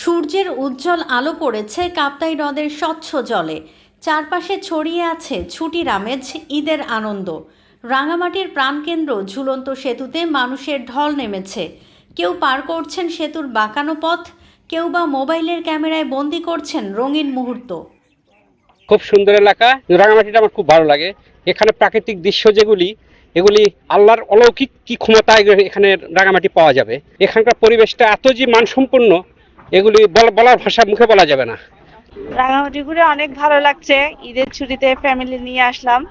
সূর্যের উজ্জ্বল আলো পড়েছে কাপ্তাই হ্রদের স্বচ্ছ জলে। চারপাশে ছড়িয়ে আছে ছুটির আমেজ ঈদের আনন্দ। রাঙামাটির প্রাণকেন্দ্র ঝুলন্ত সেতুতে মানুষের ঢল নেমেছে। কেউ পার করছেন সেতুর বাঁকানো পথ, কেউ বা মোবাইলের ক্যামেরায় বন্দি করছেন রঙিন মুহূর্ত। খুব সুন্দর এলাকা। রাঙামাটিটা আমার খুব ভালো লাগে। এখানে প্রাকৃতিক দৃশ্য যেগুলি এগুলি আল্লাহর অলৌকিক কি ক্ষমতা এগুলো এখানে রাঙামাটি পাওয়া যাবে। এখানকার পরিবেশটা এত যে মানসম্পন্ন এগুলি বলা- বলার ভাষা মুখে বলা যাবে না। রাঙামাটি ঘুরে অনেক ভালো লাগছে। ঈদের ছুটিতে ফ্যামিলি নিয়ে আসলাম।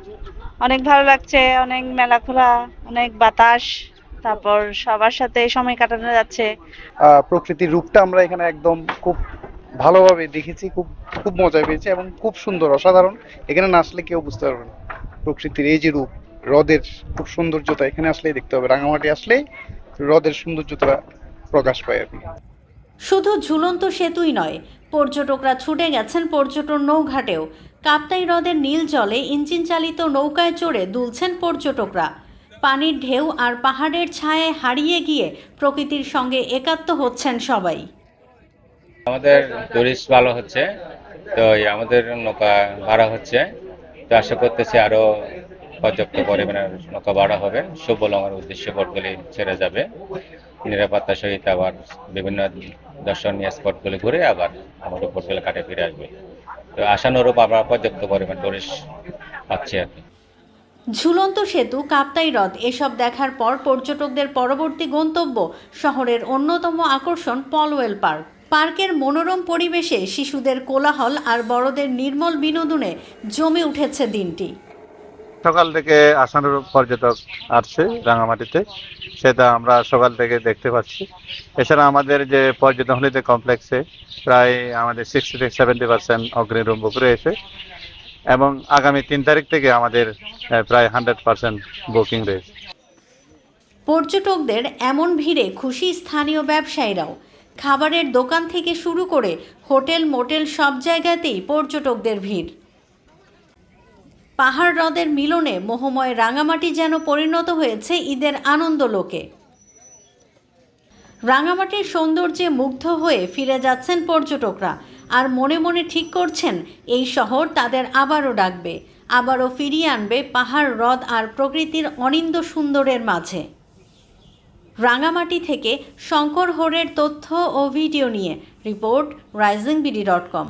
অনেক ভালো লাগছে অনেক মেলা খোলা অনেক বাতাস তারপর সবার সাথে সময় কাটানো যাচ্ছে। আহ, প্রকৃতির রূপটা আমরা এখানে একদম খুব ভালোভাবে দেখেছি খুব খুব মজা পেয়েছি এবং খুব সুন্দর অসাধারণ। এখানে না আসলে কেউ বুঝতে পারবে না। প্রকৃতির এই যে রূপ হ্রদের খুব সৌন্দর্যতা এখানে আসলেই দেখতে হবে। রাঙামাটি আসলে হ্রদের সৌন্দর্যতা প্রকাশ পায় আর কি। শুধু ঝুলন্ত সেতুই নয় পর্যটকরা ছুটে গেছেন পর্যটন নৌঘাটেও। কাপ্তাই হ্রদের নীল জলে ইঞ্জিন চালিত নৌকায় চড়ে দুলছেন পর্যটকরা। পানির ঢেউ আর পাহাড়ের ছায়ে হারিয়ে গিয়ে প্রকৃতির সঙ্গে একাত্ম হচ্ছেন সবাই। আমাদের টুরিস্ট ভালো হচ্ছে তো আমাদের নৌকা ভাড়া হচ্ছে। তো আশা করতেছি আরও পর্যাপ্ত পরিমাণে নৌকা ভাড়া হবে। সুবলঙ্গের উদ্দেশ্যে বোটগুলি ছেড়ে যাবে। নিরাপত্তার সহিত আবার বিভিন্ন দর্শনীয় স্পটগুলি ঘুরে আবার আমাদের বোটগুলো কাটে ফিরে আসবে। তো আশানুরূপ আমরা পর্যাপ্ত পরিমাণ টুরিস্ট পাচ্ছি আর ঝুলন্ত সেতু, কাপ্তাই হ্রদ, এসব দেখার পর পর্যটকদের পরবর্তী গন্তব্য শহরের অন্যতম আকর্ষণ পলওয়েল পার্ক। পার্কের মনোরম পরিবেশে শিশুদের কোলাহল আর বড়দের নির্মল বিনোদনে জমে উঠেছে দিনটি। সকাল থেকে আসানুরূপ পর্যটক আসছে রাঙামাটিতে। সেটা আমরা সকাল থেকে দেখতে পাচ্ছি। এছাড়া আমাদের যে পর্যটন হলিডে কমপ্লেক্সে প্রায় আমাদের সিক্সটি থেকে সেভেন্টি পার্সেন্ট অগ্নি রুম বুক রয়েছে এবং আগামী তিন তারিখ থেকে আমাদের প্রায় হান্ড্রেড পার্সেন্ট বুকিং রয়েছে। পর্যটকদের এমন ভিড়ে খুশি স্থানীয় ব্যবসায়ীরাও খাবারের দোকান থেকে শুরু করে হোটেল, মোটেল সব জায়গাতেই পর্যটকদের ভিড়। পাহাড় হ্রদের মিলনে মোহময় রাঙামাটি যেন পরিণত হয়েছে ঈদের আনন্দ লোকে। রাঙামাটির সৌন্দর্যে মুগ্ধ হয়ে ফিরে যাচ্ছেন পর্যটকরা। আর মনে মনে ঠিক করছেন, এই শহর তাদের আবারও ডাকবে, আবারও ফিরিয়ে আনবে পাহাড় হ্রদ আর প্রকৃতির অনিন্দ সুন্দরের মাঝে। রাঙামাটি থেকে শঙ্কর হোরের তথ্য ও ভিডিও নিয়ে report rising BD dot com.